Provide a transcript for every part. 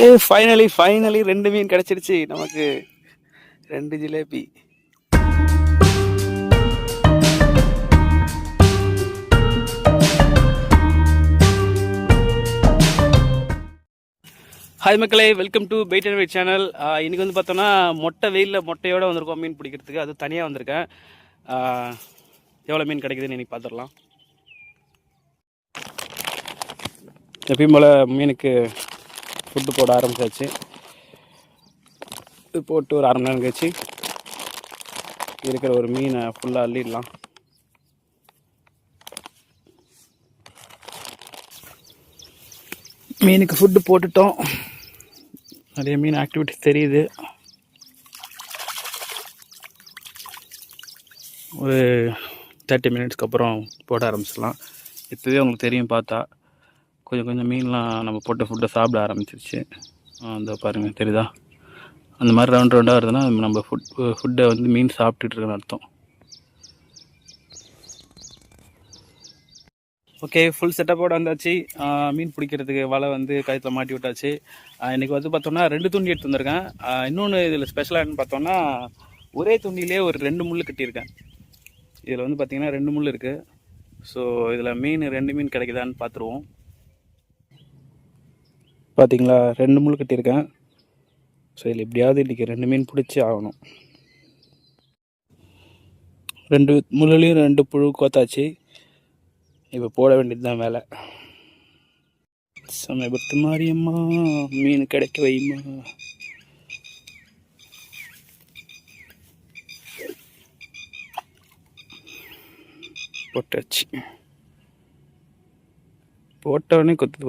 ஏ finally finally ரெண்டு மீன் கிடைச்சிருச்சு. நமக்கு ரெண்டு ஜிலேபி. ஹாய் மக்களே welcome to bait and wait channel இன்னைக்கு வந்து பார்த்தோன்னா மொட்டை வெயிலில் மொட்டையோடு வந்திருக்கோம் மீன் பிடிக்கிறதுக்கு. அது தனியாக வந்திருக்கேன். எவ்வளோ மீன் கிடைக்குதுன்னு இன்றைக்கி பார்த்துடலாம். எப்பயும் போல் மீனுக்கு ஃபுட்டு போட ஆரம்பிச்சாச்சு. இது போட்டு ஒரு அரை மணி நேரம் கழிச்சு இருக்கிற ஒரு மீனை ஃபுல்லாக அள்ளிடலாம். மீனுக்கு ஃபுட்டு போட்டுட்டோம். நிறைய மீன் ஆக்டிவிட்டி தெரியுது. ஒரு தேர்ட்டி மினிட்ஸ்க்கு அப்புறம் போட ஆரம்பிச்சிடலாம். இப்போவே உங்களுக்கு தெரியும் பார்த்தா. கொஞ்சம் கொஞ்சம் மீன்லாம் நம்ம போட்ட ஃபுட்டை சாப்பிட ஆரம்பிச்சிருச்சு. அந்த பாருங்கள் தெரியுதா? அந்த மாதிரி ரவுண்ட் ரவுண்டாக வருதுன்னா நம்ம ஃபுட் ஃபுட்டை வந்து மீன் சாப்பிட்டுட்டுருக்குன்னு அர்த்தம். ஓகே ஃபுல் செட்டப்போட வந்தாச்சு. மீன் பிடிக்கிறதுக்கு வலை வந்து கழுத்தில் மாட்டி விட்டாச்சு. இன்றைக்கி இன்னைக்கு வந்து பார்த்தோம்னா ரெண்டு துண்டி எடுத்து வந்திருக்கேன். இன்னொன்று இதில் ஸ்பெஷலாக என்னன்னு பார்த்தோம்னா ஒரே துண்டிலே ஒரு ரெண்டு முள் கட்டியிருக்கேன். இதில் வந்து பார்த்திங்கன்னா ரெண்டு முள் இருக்குது ஸோ இதில் மீன் ரெண்டு மீன் கிடைக்குதான்னு பார்த்துருவோம். பார்த்தீங்களா ரெண்டு முள் கட்டியிருக்கேன். ஸோ இதில் எப்படியாவது இன்றைக்கி ரெண்டு மீன் பிடிச்சி ஆகணும். ரெண்டு முள்ளுலையும் ரெண்டு புழு கோத்தாச்சு. இப்போ போட வேண்டியது தான் வேலை. சமயபத்து மாரியம்மா மீன் கிடைக்க வைமா போட்டாச்சு. போட்டவொடனே உடனே கொத்துது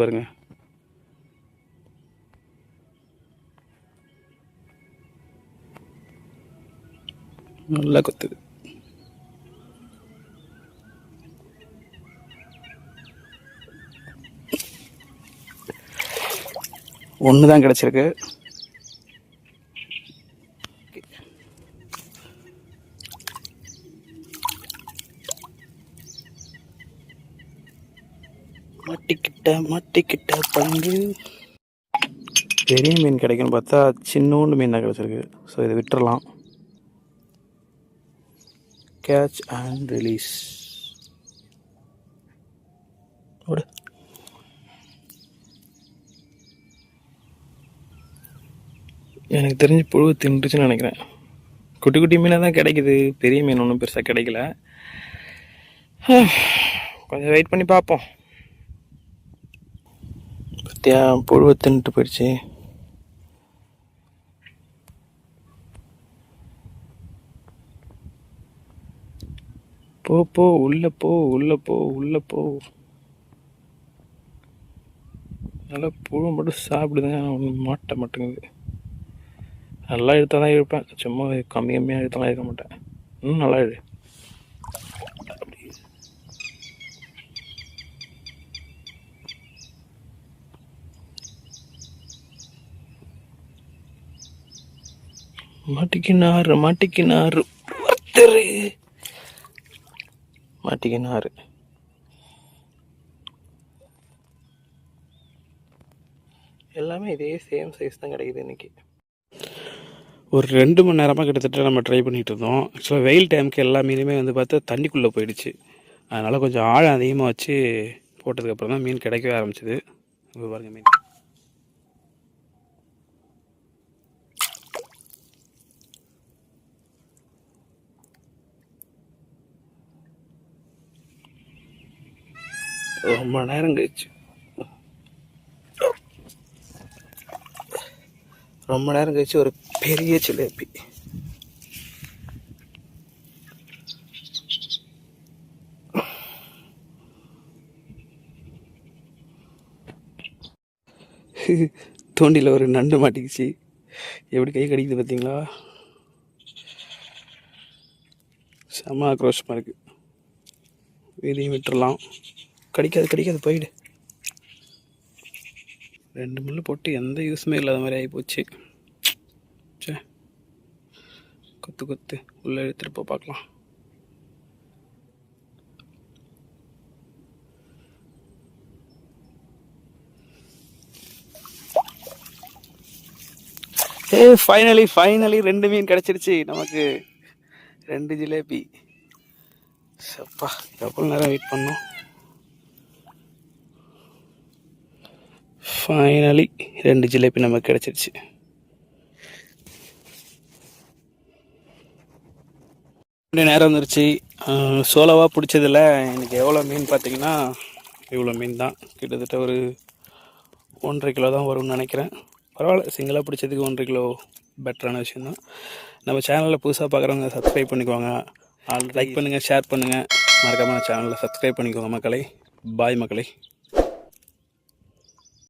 நல்லா கொத்துது. ஒன்று தான் கிடச்சிருக்கு. மாட்டிக்கிட்ட மாட்டிக்கிட்ட பங்கு. பெரிய மீன் கிடைக்குன்னு பார்த்தா சின்னோண்டு மீன் தான் கிடச்சிருக்கு. ஸோ இதை விட்டுறலாம். கேட்ச் அண்ட் ரிலீஸ் எனக்கு தெரிஞ்சு புழு தின்றுச்சுன்னு நினைக்கிறேன். குட்டி குட்டி மீனாக தான் கிடைக்குது. பெரிய மீன் ஒன்றும் பெருசாக கிடைக்கல. கொஞ்சம் வெயிட் பண்ணி பார்ப்போம். பத்தியா புழுவை தின்னுட்டு போயிடுச்சு. போ போ உள்ள போ உள்ள போ உள்ள போ. நல்லா புழு மட்டும் சாப்பிடுதுங்க. ஆனால் ஒன்றும் மாட்ட மாட்டேங்குது. நல்லா எடுத்தால் தான் இருப்பேன் சும்மா கம்மி கம்மியாக எடுத்தாலாம் இருக்க மாட்டேன். இன்னும் நல்லா எடு மாட்டிக்கினாரு மாட்டிக்கினாரு. ஒருத்தர் மாட்டிக்கினார். எல்லாமே இதே சேம் சைஸ் தான் கிடைக்குது இன்னைக்கு. ஒரு ரெண்டு மணி நேரமாக கிட்டத்தட்ட நம்ம ட்ரை பண்ணிகிட்டு இருந்தோம் ஆக்சுவலாக வெயில் டைமுக்கு எல்லா மீனுமே வந்து பார்த்தா தண்ணிக்குள்ளே போயிடுச்சு. அதனால் கொஞ்சம் ஆழம் அதிகமாக வச்சு போட்டதுக்கப்புறம் தான் மீன் கிடைக்கவே ஆரம்பிச்சிது. பாருங்கள் மீன். ரொம்ப நேரம் கழிச்சு. ரொம்ப நேரம் கழிச்சு ஒரு பெரிய ஜிலேபி. தோண்டியில் ஒரு நண்டு மாட்டிக்கிச்சு. எப்படி கை கடிக்குது பார்த்தீங்களா செம ஆக்ரோஷமாக இருக்குது வீதியும் விட்டுறலாம். கடிக்காது கடிக்காது போயிடு. ரெண்டு முள் போட்டு எந்த யூஸுமே இல்லாத மாதிரி ஆகி போச்சு சே கொத்து கொத்து. உள்ளே எடுத்துகிட்டு போ பார்க்கலாம். ஏ ஃபைனலி ஃபைனலி ரெண்டு மீன் கிடச்சிருச்சு. நமக்கு ரெண்டு ஜிலேபி. சப்பா எவ்வளோ நேரம் வெயிட் பண்ணோம். ஃபைனலி ரெண்டு ஜிலேபி நமக்கு கிடச்சிருச்சு. ரெண்டு நேரம் வந்துருச்சு சோலோவாக பிடிச்சதில் எனக்கு எவ்வளோ மீன் பார்த்தீங்கன்னா இவ்வளோ மீன் தான். கிட்டத்தட்ட ஒரு ஒன்றரை கிலோ தான் வரும்னு நினைக்கிறேன். பரவாயில்ல சிங்கிளாக பிடிச்சதுக்கு ஒன்றரை கிலோ பெட்டரான விஷயம் தான். நம்ம சேனலில் புதுசாக பார்க்குறவங்க சப்ஸ்கிரைப் பண்ணிக்கோங்க. ஆல் லைக் பண்ணுங்கள் ஷேர் பண்ணுங்கள் மறக்காமல் சேனலில் சப்ஸ்கிரைப் பண்ணிக்கோங்க மக்களை. பாய் மக்களை.